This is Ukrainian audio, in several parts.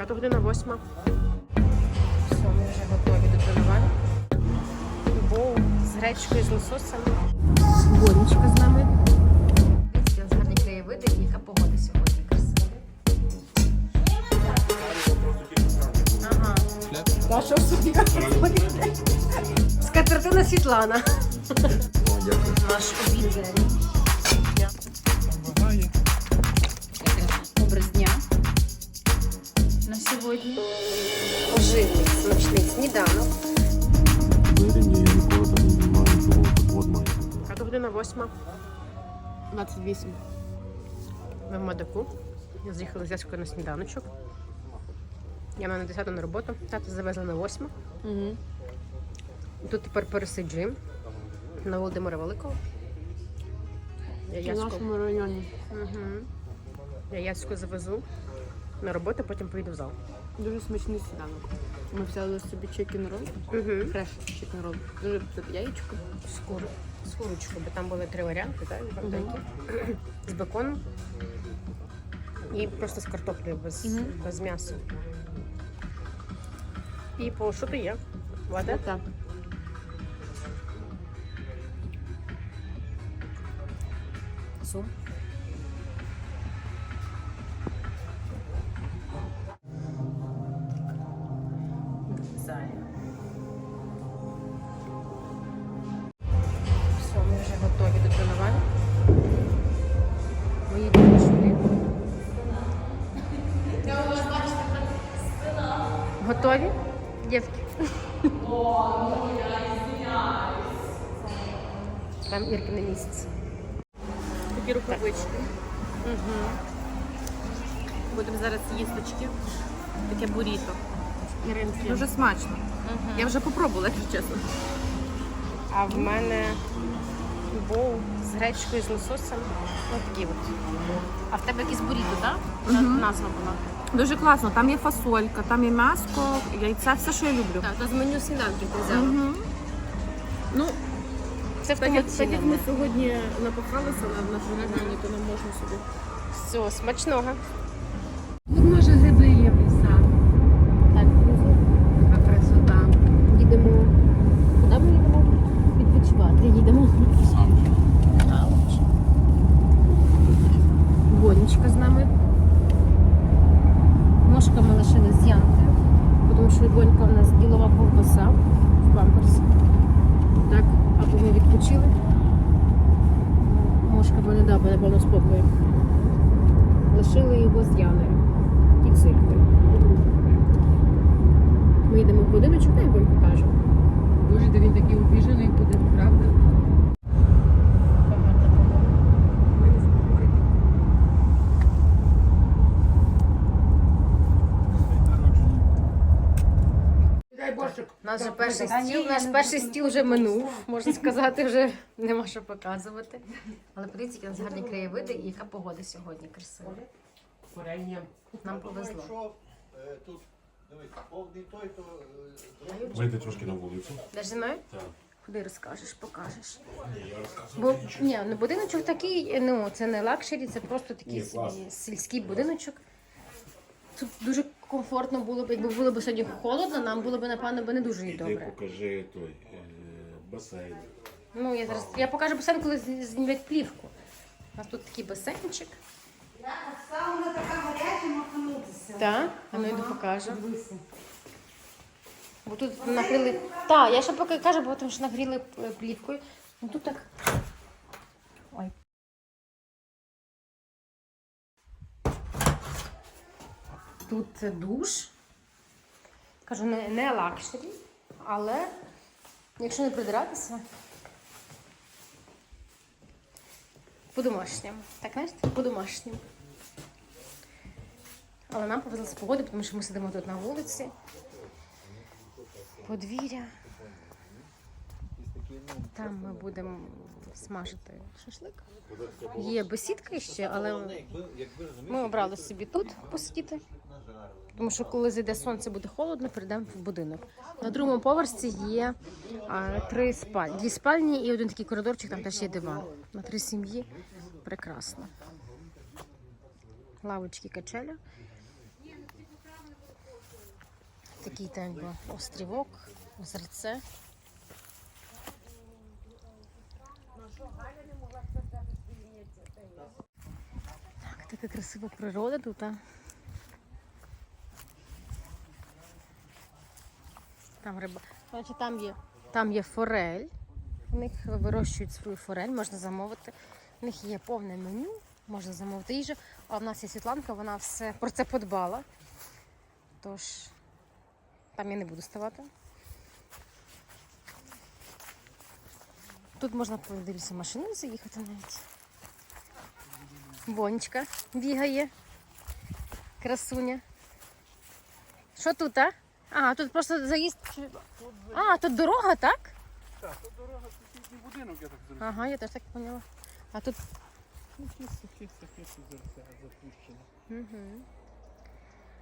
Яка то година восьма. Все, ми вже готові до тренування. Боу з гречкою, з лососем. Борічка з нами. Гарні краєвиди, яка погода сьогодні красива. Ага. Та що собі? Скатертина Світлана. Наш обід сьогодні. Поживний, смачний сніданок. Бути. То година восьма. 28. Ми в Мадаку. Я з'їхала з Яською на сніданочок. Я маю на 10 на роботу. Тато завезли на 8. Угу. Тут тепер пересиджуємо на Володимира Великого. Я В Яську, нашому районі. угу. я Яську завезу на роботу, потім поїду в зал. Дуже смачний сніданок. Ми взяли собі чекен рол. Угу. Фреш чекен рол. Дуже тут яєчко. З, кур... з курочкою, бо там були три варіанти, так? Вартойки. З беконом і просто з картоплею без, Мгм. без м'яса. І по що то є? Вода? Так. Сум. Готові? Дівки? Там Ірки на місяць. Такі рукавички. Угу. Будемо зараз їсточки. Таке буріто. Іринки. Дуже смачно. Я вже попробувала, якщо чесно. А в мене боу з гречкою, з лососем. Ось такі от. А в тебе якийсь буріто, так? Мгм. Назва була. Дуже класно. Там є фасолька, там є м'ясо, яйця, все, що я люблю. Так, та з меню сніданки ти взяла. Угу. Ну, Це так як, так як ми сьогодні напахалися на районі, то нам можна собі. Все, смачного. Тут може гриби є ліса. Так, друзі, Така красота. їдемо. Куди ми їдемо? Відпочивати. Їдемо. Ауч. Бонечка з нами. Ножка ми лишили з Янкою, тому що Бонька в нас ділова ковбаса в памперсі. Так, або ми відпочили. Мошка бо не дав, бо напевно спокою. Лишили його з Яною і циркою. Ми йдемо в будиночок, я вам покажу. Боже, де він такий обіжений буде, правда? Дай Боже, У нас вже перший стіл, наш перший стіл вже минув, можна сказати, вже нема що показувати. Але подивіться, які у нас гарні краєвиди і яка погода сьогодні красива. Нам повезло. Е, тут е. Вийди трошки на вулицю. Де мною? Так. Куди розкажеш, покажеш. Бо ні, ну будиночок такий, ну це не лакшері, це просто такий Ні, сільський будиночок. Тут дуже комфортно було б, якби було б сьогодні холодно, нам було б, напевно, би не дуже і Іди добре. покажи той е, басейн. Ну, я зараз я покажу басейн, коли з- знімуть плівку. У нас тут такий басейнчик. Сауна така гаряча, махнутися. Так, а ну йду покажу. Бо тут накрили. Так, я ще поки кажу, бо тому що нагріли е, плівкою. Ну тут так. Тут душ. Кажу, не, не лакшері, але якщо не придиратися. По-домашньому. Так, знаєш, по-домашньому. Але нам повезло з погоди, тому що ми сидимо тут на вулиці. Подвір'я. Там ми будемо смажити шашлик. Є бесідка ще, але ми обрали собі тут посидіти. Тому що коли зайде сонце, буде холодно, перейдемо в будинок. На другому поверсі є а, три спальні, дві спальні і один такий коридорчик, там теж є диван. На три сім'ї. Прекрасно. Лавочки качеля. Такий так би острівок, озерце. Так, така красива природа тут. А. Там риба. Значить, там є, там є форель. У них вирощують свою форель, можна замовити. У них є повне меню, можна замовити їжу. А в нас є Світланка, вона все про це подбала. Тож там я не буду ставати. Тут можна подивитися машину заїхати навіть. Бонечка бігає. Красуня. Що тут, а? А, тут просто заїзд. чи- А, тут дорога, так? Так, тут дорога сусідній будинок, я так зрозумів. Ага, я теж так поняла. А тут. Озерця запущено. Угу.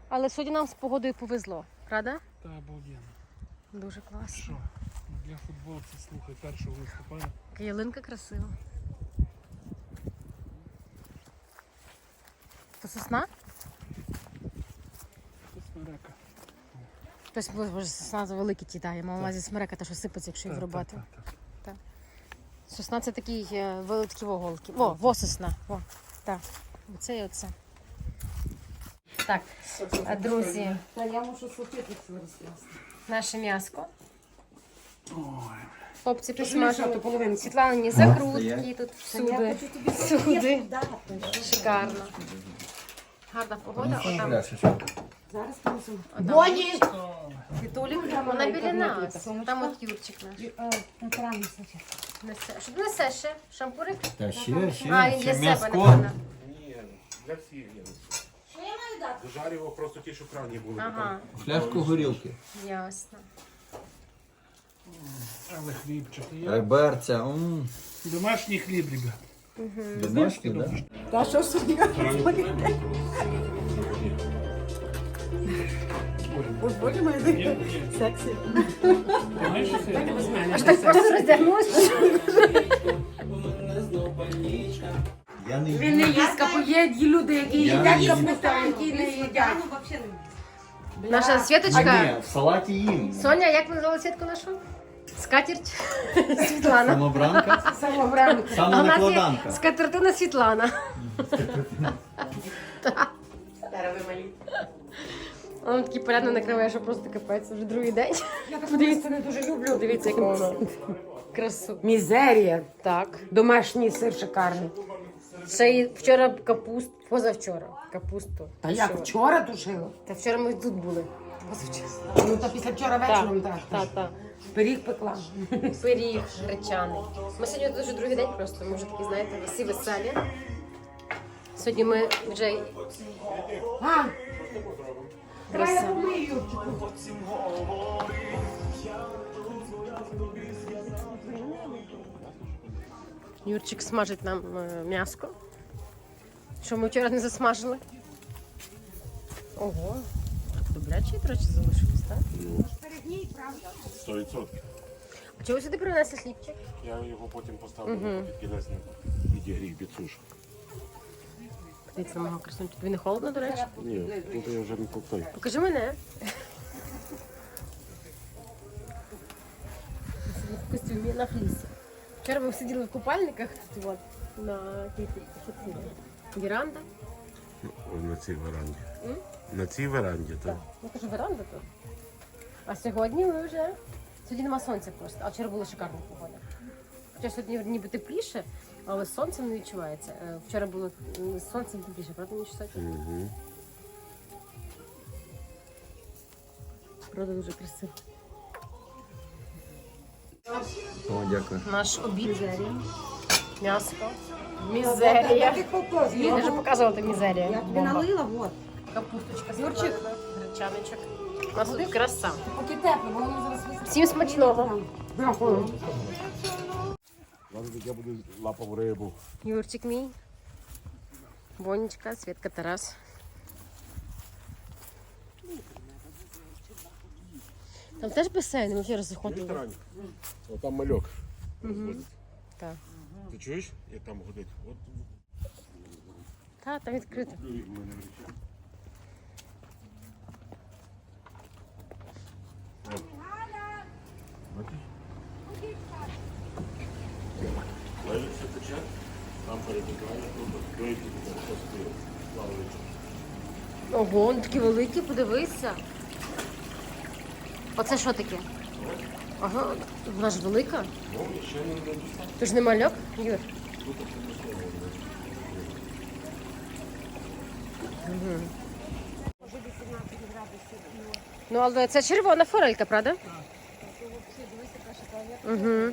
Але сьогодні нам з погодою повезло, правда? Та обалденно. Дуже класно. Що? Для футболці, слухай, 1 листопада. Ялинка красива. То сосна? Це смерека. Сосна за великі ті. Я мала на увазі смерека, та що сипеться, якщо та, та. Сосна це такий е, великі воголки. О, во сосна. О, так. Оце і оце. Так, а, друзі, Та я мушу сухити це розкласти. наше м'яско. Ой, Хлопці посмажили. Світлані закрутки тут всюди. Всюди. Шикарно. Гарна погода. Отам, Зараз отам. Боні! Вітулік, вона біля нас. Там от Юрчик наш. Сочок. Несе. Що ти ще? Шампурик? Та ще, ще, А, він ще для себе, напевно. Ні, для всіх є. Що я маю дати? Дожарював просто ті, що в крані були. Ага, Пляшку горілки. ясно. Але хлібчик є. Реберця. м, Домашній хліб, ребят. Домашній, да? Та що собі? Боже мой, сексі. Аж так просто роздягнувся. Я не Він не їсть капу, є люди, які Я їдять їм. капусту, а які не їдять. Наша А Світочка. ні, в салаті їм. Соня, як ми назвали Світку нашу? Скатерть Світлана. Самобранка. Самобранка. А в Сама нас є накладанка. скатертина Світлана. Старові малі. Вона такий порядно накриває, що просто капець. Вже другий день. Я таку місце не дуже люблю. Дивіться, яка вона. Красу. Мізерія. Так. Домашній сир шикарний. Ще й вчора капуст, позавчора капусту. Та як вчора тушила? Та вчора ми тут були. Позавчора. Ну та після вчора вечором так. Так, так. Пиріг пекла. Пиріг гречаний. Ми сьогодні дуже другий день просто. Ми вже такі, знаєте, всі веселі. Сьогодні ми вже А, краса. помию. Юрчик смажить нам е, м'яско. Що ми вчора не засмажили. Ого. Добрячий, до речі, залишилось, так? Сто відсотків. А чого сюди принесли хлібчик? Я його потім поставлю під кінець відігрів під сушу. Дивіться, мого красунчика. Тобі не холодно, до речі? Ні, тут я вже не повторю. Покажи мене. В костюмі на флісі. Вчора ми сиділи в купальниках тут, от, на тій-? Віранда. На цій веранді. М? На цій веранді, так. Ну кажу, веранда тут. А сьогодні ми вже. Сьогодні нема сонця просто, а вчора була шикарна погода. Хоча сьогодні ніби тепліше, але сонцем не відчувається. Е, Вчора було м, з сонцем тепліше, правда, ніж сьогодні? Угу. Природа дуже красива. О, дякую. Наш обід. М'яско. Мізерія. Я вже показувала мізерія. Я тобі Бомба. налила, вот. Капусточка з Юрчик. Гречаничок. У нас тут краса. Поки тепло, бо воно зараз. Всім смачного. Дякую. Я буду лапав рибу. Юрчик мій. Бонечка, Світка Тарас. Там теж басейн, ми вчора заходили. О, там мальок. Так. Ти чуєш, як там ходить? От Та, там відкрито. В мене речі. Ого, вони такі великі, подивися. Оце що таке? Ага, вона ж велика. Ти ж не мальок, Юр? Мгм. Ну, але це червона форелька, правда? Угу.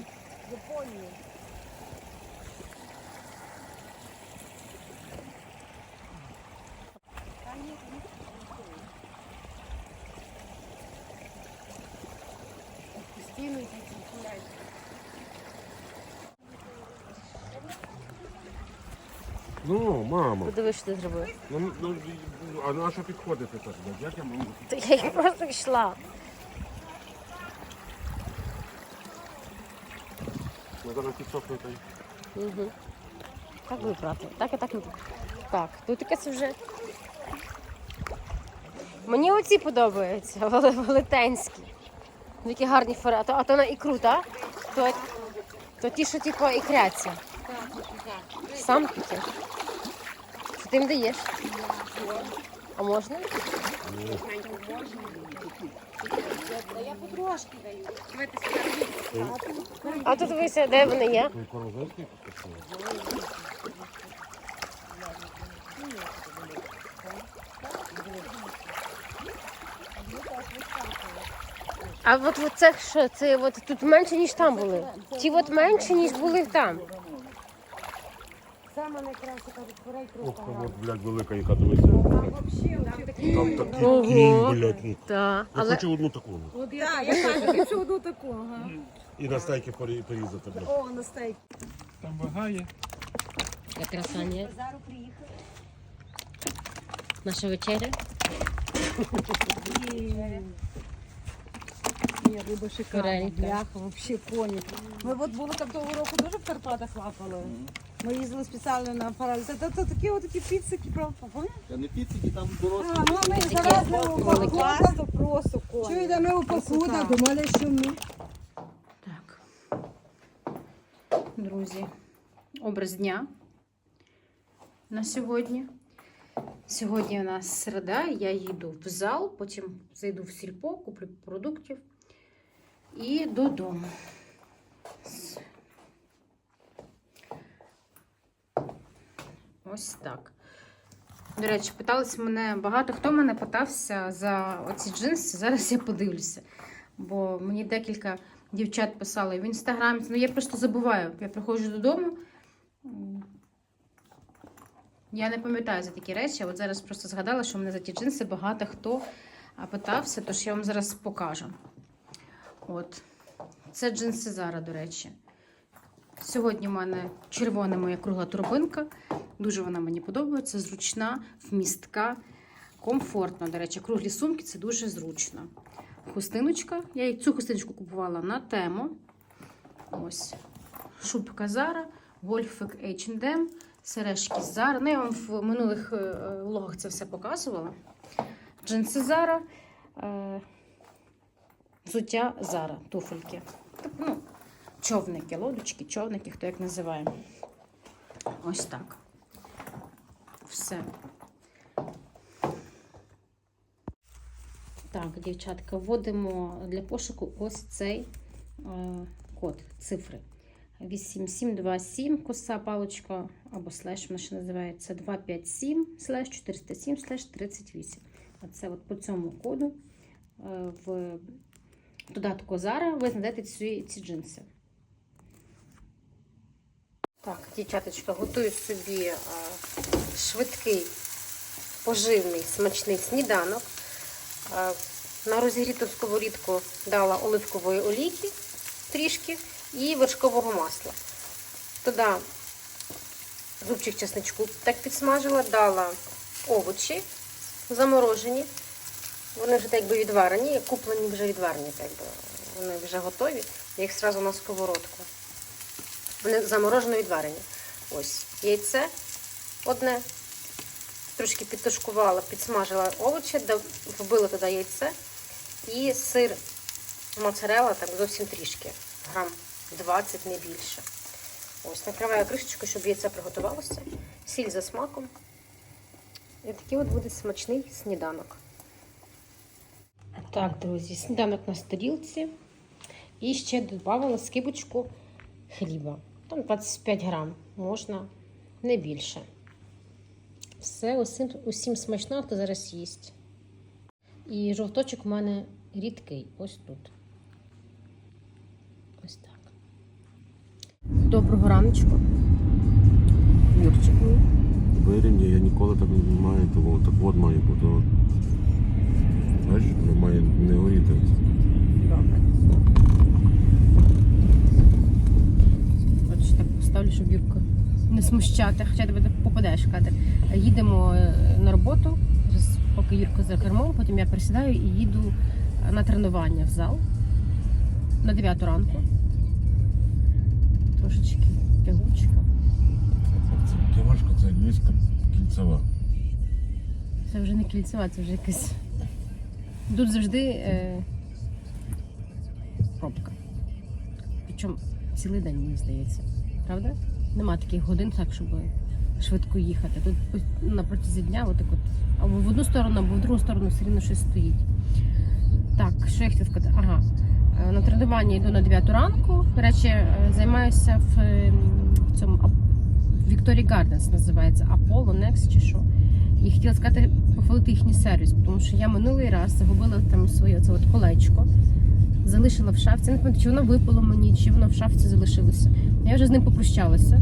Ну, мама. Подивись, що ти зробив. Ну, ну, а на що підходити так? Як я можу? Та я їх просто йшла. Ну, зараз й. Угу. Так вибрати. Так і так не Так, тут якесь вже. Мені оці подобаються, вели- велетенські. Ну, Які гарні фора. А то, а то на ікру, так? То, то ті, що типу ікряться. Сам таки. Що ти їм даєш? А можна? А тут дивися, де вони є? А от, от це що? Це от тут менше, ніж там були. Ті от менше, ніж були там. Саме найкраще кажуть, форель Ох, просто от, блядь, велика яка дивиться. Там такий кінь, блядь. ну. Так. Я Але хочу одну таку. ну. Так, я кажу, хочу одну таку. Ага. І на стейки порі- порізати, блядь. О, на стейк. Там вага є. я красання. Наша вечеря. Ні, риба шикарна, бляха, вообще коні. Ми от були там того року дуже в Карпатах лапали. Ми їздили спеціально на форель. Це, такі отакі піцики, правда. Та не піцики, там дорослі. А, ну ми завезли великі. просто, просто коні. Чуєте, ми у покуда думали, що ми. Так. Друзі, образ дня на сьогодні. Сьогодні у нас середа, я їду в зал, потім зайду в сільпо, куплю продуктів і додому. Ось так. До речі, питались мене багато хто мене питався за оці джинси. Зараз я подивлюся. Бо мені декілька дівчат писали в інстаграмі. Ну я просто забуваю. Я приходжу додому. Я не пам'ятаю за такі речі. От зараз просто згадала, що мене за ті джинси багато хто питався, тож я вам зараз покажу. От. Це джинси Зара, до речі. Сьогодні в мене червона моя кругла турбинка. Дуже вона мені подобається. Зручна, вмістка, комфортна. До речі, круглі сумки це дуже зручно. Хустиночка. Я цю хустиночку купувала на тему. Ось. Шубка Зара, гольфик H&M, сережки Зара. Ну, я вам в минулих е, е, влогах це все показувала. Джинси Зара, е, взуття Зара, туфельки. Ну, човники, лодочки, човники, хто як називає. Ось так. Все. Так, дівчатка, вводимо для пошуку ось цей е, код, цифри. 8727, коса паличка або слеш, вона ще називається 257 слеш 407 слеш 38. Оце от по цьому коду е, в додатку Zara ви знайдете ці, ці джинси. Так, дівчаточка, готую собі е, швидкий, поживний, смачний сніданок. Е, На розігріту сковорідку дала оливкової олійки трішки і вершкового масла. Туди зубчик чесничку так підсмажила, дала овочі заморожені. Вони вже так якби відварені, куплені вже відварені, так би. вони вже готові. Я їх одразу на сковородку. Вони заморожено відварені. Ось яйце одне. Трошки підтушкувала, підсмажила овочі, вбила туди яйце і сир моцарелла, так зовсім трішки, грам 20, не більше. Ось, накриваю кришечку, щоб яйце приготувалося. Сіль за смаком. І такий от буде смачний сніданок. Так, друзі, сніданок на старілці. І ще додавала скибочку хліба. Там 25 грам, можна не більше. Все, усім, усім смачно, хто зараз їсть. І жовточок у мене рідкий, ось тут. Ось так. Доброго раночку. Юрчик. Вирівня я ніколи так не маю, того так от має бути. Бачиш, воно має не горіти. Добре. Бачиш, так поставлю, щоб Юрку не смущати, хоча тебе попадеш в кадр. Їдемо е, на роботу, поки Юрко за кермом, потім я присідаю і їду на тренування в зал на 9 ранку. Трошечки тягучка. Це важко, це львівська кільцева. Це вже не кільцева, це вже якась. Тут завжди е... пробка. Причому цілий день, мені здається. Правда? Нема таких годин, так, щоб швидко їхати. Тут на протязі дня отак от, або в одну сторону, або в другу сторону все рівно щось стоїть. Так, що я хотіла сказати? Ага. е, На тренування йду на 9 ранку. До речі, е, займаюся в, е, в цьому Victoria Gardens називається Apollo Next чи що. І хотіла сказати, похвалити їхній сервіс, тому що я минулий раз загубила там своє це от колечко, залишила в шафці. Не пам'ятаю, чи воно випало мені, чи воно в шафці залишилося. Я вже з ним попрощалася.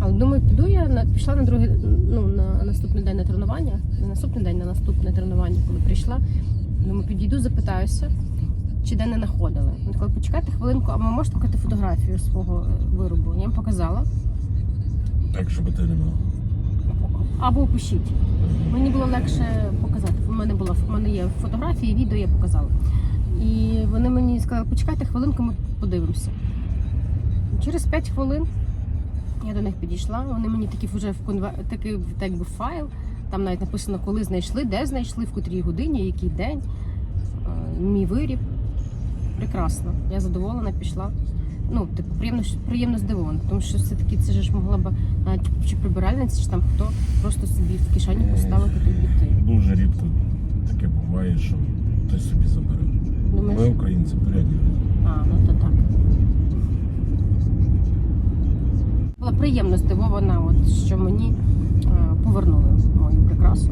Але думаю, піду я на пішла на другий, ну на наступний день на тренування. Не наступний день, на наступне тренування, коли прийшла. Думаю, підійду, запитаюся, чи де не знаходили. Вони сказали, почекайте хвилинку, а ви можете показати фотографію свого е, виробу. Я їм показала. Так, щоб ти не мав. Або пишіть. Мені було легше показати. У мене було в мене є фотографії, відео я показала. І вони мені сказали, почекайте хвилинку, ми подивимося. Через 5 хвилин я до них підійшла. Вони мені такі вже в конве... такий так би файл. Там навіть написано, коли знайшли, де знайшли, в котрій годині, який день. Е, Мій виріб. Прекрасно. Я задоволена, пішла. Ну, типу, приємно, приємно здивована, тому що все-таки це ж могла б навіть чи прибиральниця, чи там хто просто собі в кишені поставити та й піти. Дуже рідко таке буває, що хтось собі забере. Ми українці порядні. А, ну то так. Була приємно здивована, от, що мені е, повернули мою прикрасу.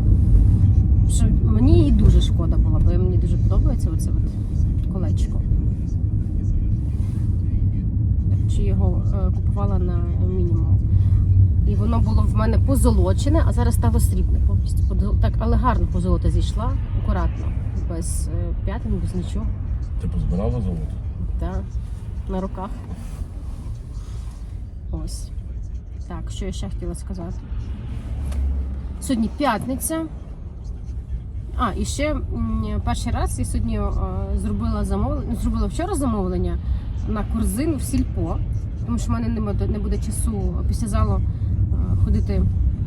Що мені її дуже шкода була, бо мені дуже подобається оце от колечко. Чи його е, купувала на мінімум. І воно було в мене позолочене, а зараз стало срібне повністю. Так, але гарно позолота зійшла, акуратно, без е, п'ятин, без нічого. Ти позбирала золото? Так, на руках. Ось. Так, що я ще хотіла сказати? Сьогодні п'ятниця. А, і ще перший раз я сьогодні е, зробила замовлення, зробила вчора замовлення на корзину в сільпо, тому що в мене не буде, часу після залу е, ходити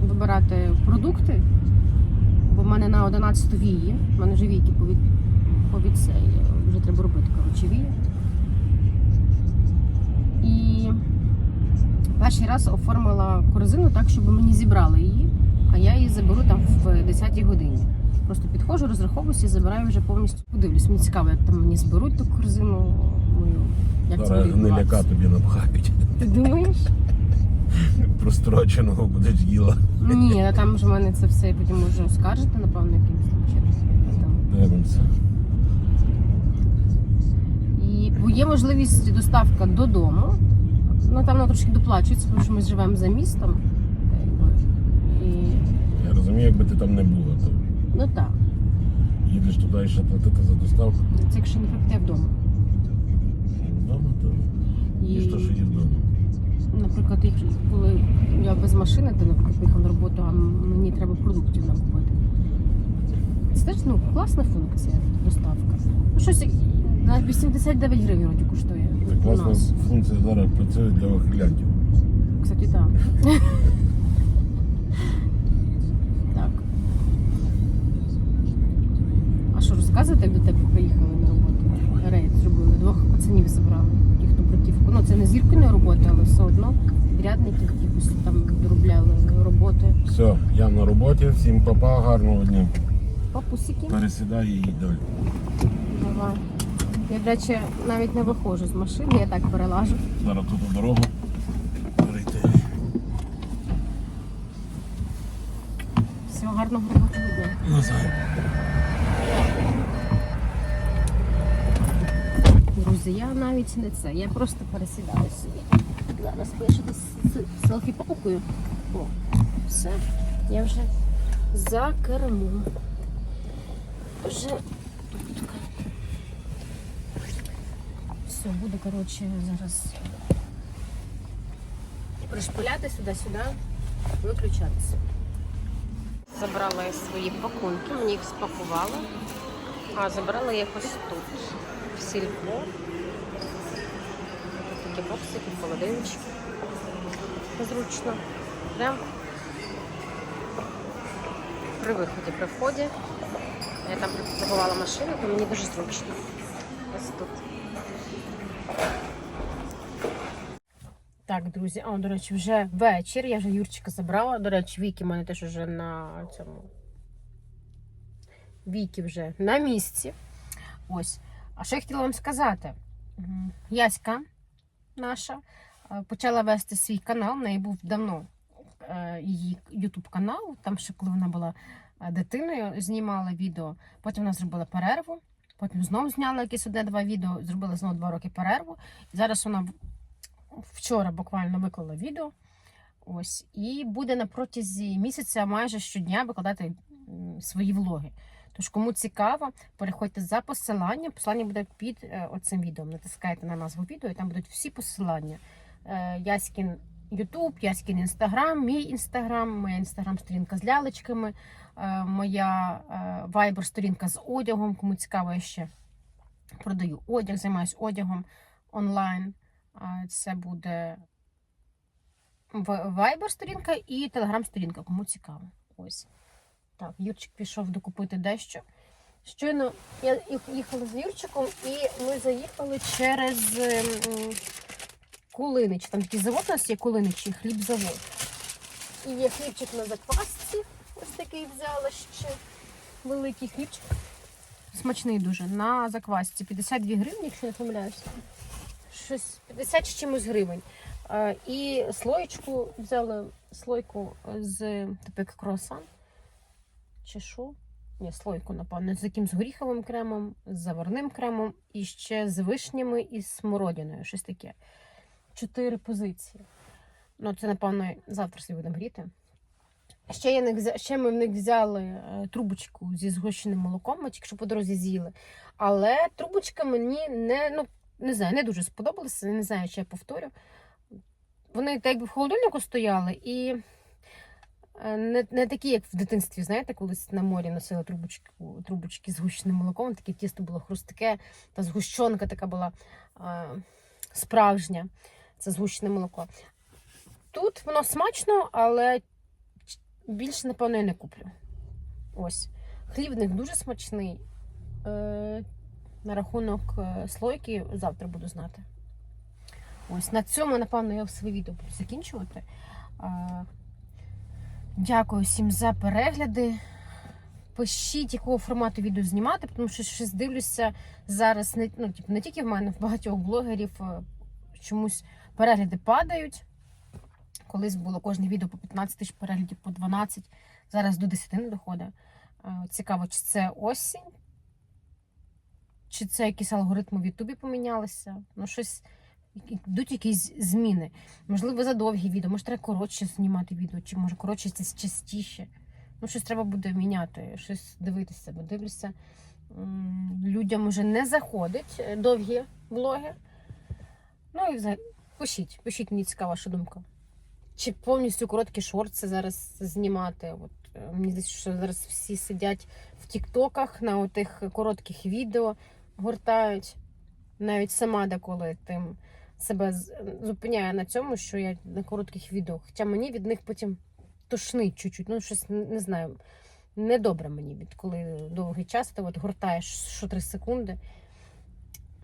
вибирати продукти, бо в мене на 11 вії, в мене вже війки повід, повід цей, вже треба робити, коротше, вії. І перший раз оформила корзину так, щоб мені зібрали її, а я її заберу там в 10-й годині. Просто підходжу, розраховуюся і забираю вже повністю. Подивлюсь, мені цікаво, як там мені зберуть ту корзину мою. Як це буде гниляка відбуватися. тобі напхають. Ти думаєш? Простроченого будеш їла. Ні, а там ж в мене це все потім можу оскаржити, напевно, якимось чином. Там. І є можливість доставка додому. Ну там вона трошки доплачується, тому що ми живемо за містом. І Я розумію, якби ти там не була, то ну так. їдеш туди і ще платити за доставку. Це якщо не прийти вдома. Вдома, то І, їж то, що є вдома. наприклад, коли я без машини, то наприклад поїхав на роботу, а мені треба продуктів накупити. Це теж ну, класна функція доставка. Ну щось на 89 гривень вроді коштує. Це у нас. функція зараз працює для охилянтів. Кстати, так. так. А що розказувати, як до тебе приїхали на роботу? Рейд зробили, двох пацанів забрали. ті, хто бруківку. Ну це не зірканої роботи, але все одно підрядники якихось там доробляли роботи. Все, я на роботі, всім папа, гарного дня. Папусики. Пересідай і їдь далі. Давай. Я, до речі, навіть не виходжу з машини, я так перелажу. Зараз тут у дорогу перейти. Всього гарного робочого дня. Назад. Друзі, я навіть не це, я просто пересідаю собі. Зараз десь з селфі палкою. О, все, я вже за кермом. Вже тут. Все, буду, коротше, зараз пришпиляти сюди-сюди, виключатися. Забрала я свої пакунки, мені їх спакували. А забрала я їх ось тут. В сільпо. Такі боксики, холодильнички. Зручно. Прям при виході, при вході. Я там припаркувала машину, то мені дуже зручно. Ось тут. Так, друзі, а, до речі, вже вечір. Я вже Юрчика забрала. До речі, Вікі в мене теж вже на цьому. Вікі вже на місці. Ось. А що я хотіла вам сказати? Яська наша е, почала вести свій канал. В неї був давно е, її Ютуб канал. Там ще коли вона була е, дитиною, знімала відео. Потім вона зробила перерву. Потім знову зняла якесь одне-два відео, зробила знову два роки перерву. І зараз вона вчора буквально виклала відео. Ось, і буде на протязі місяця майже щодня викладати свої влоги. Тож, кому цікаво, переходьте за посиланням. Посилання буде під е, оцим відео. Натискайте на назву відео, і там будуть всі посилання. Е, Яськін Ютуб, Яськін Інстаграм, мій Інстаграм, моя інстаграм-сторінка з лялечками, е, моя вайбер-сторінка з одягом. Кому цікаво, я ще продаю одяг, займаюся одягом онлайн. Це буде вайбер-сторінка і телеграм-сторінка, кому цікаво. Ось. Так, Юрчик пішов докупити дещо. Щойно я їхала з Юрчиком, і ми заїхали через Кулинич. Там такий завод у нас є Кулиничі, хлібзавод. І є хлібчик на заквасці. Ось такий взяла ще великий хлібчик. Смачний дуже. На заквасці 52 гривні, якщо не помиляюся. Щось 50 з чимось гривень. І слоєчку взяли слойку з типу як круасан. Чи що? Ні, слойку, напевно, з якимсь горіховим кремом, з заварним кремом і ще з вишнями і з смородиною. Щось таке. Чотири позиції. Ну, це, напевно, завтра собі будемо гріти. Ще, я не ще ми в них взяли е, трубочку зі згущеним молоком, ми тільки що по дорозі з'їли. Але трубочка мені не, ну, не знаю, не дуже сподобалася, не знаю, чи я повторю. Вони так якби в холодильнику стояли і е, не, не такі, як в дитинстві, знаєте, колись на морі носили трубочку, трубочки з гущеним молоком, таке тісто було хрустке, та згущенка така була е, справжня. Це згущене молоко. Тут воно смачно, але більше, напевно, я не куплю. Ось. Хліб в них дуже смачний. На рахунок е, слойки завтра буду знати. Ось на цьому, напевно, я своє відео буду закінчувати. Е, Дякую всім за перегляди. Пишіть, якого формату відео знімати, тому що щось дивлюся зараз не, ну, типу, не тільки в мене, в багатьох блогерів е, чомусь перегляди падають. Колись було кожне відео по 15 тисяч переглядів, по 12, зараз до 10 не доходить. Цікаво, чи це осінь, чи це якісь алгоритми в Ютубі помінялися. Ну, щось йдуть якісь зміни. Можливо, за довгі відео, може, треба коротше знімати відео, чи може коротше це частіше. Ну, щось треба буде міняти, щось дивитися, бо дивлюся. Людям вже не заходить е, довгі влоги. Ну і взагалі, пишіть, пишіть, мені цікава ваша думка. Чи повністю короткі шорти зараз знімати? От, е, мені здається, що зараз всі сидять в тіктоках на отих коротких відео, гортають. Навіть сама деколи тим себе з- зупиняю на цьому, що я на коротких відео. Хоча мені від них потім тошнить чуть-чуть. Ну, щось не не знаю. Недобре мені від коли довгий час ти от гортаєш що 3 секунди.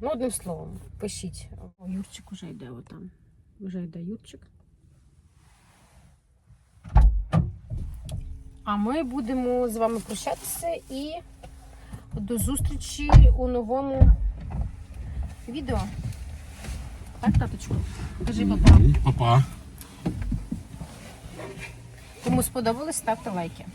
Ну, одним словом, пишіть. О, Юрчик уже йде отам. Вже йде Юрчик. А ми будемо з вами прощатися і до зустрічі у новому відео. Так, таточку? Кажи папа. Папа. Кому сподобалось, ставте лайки.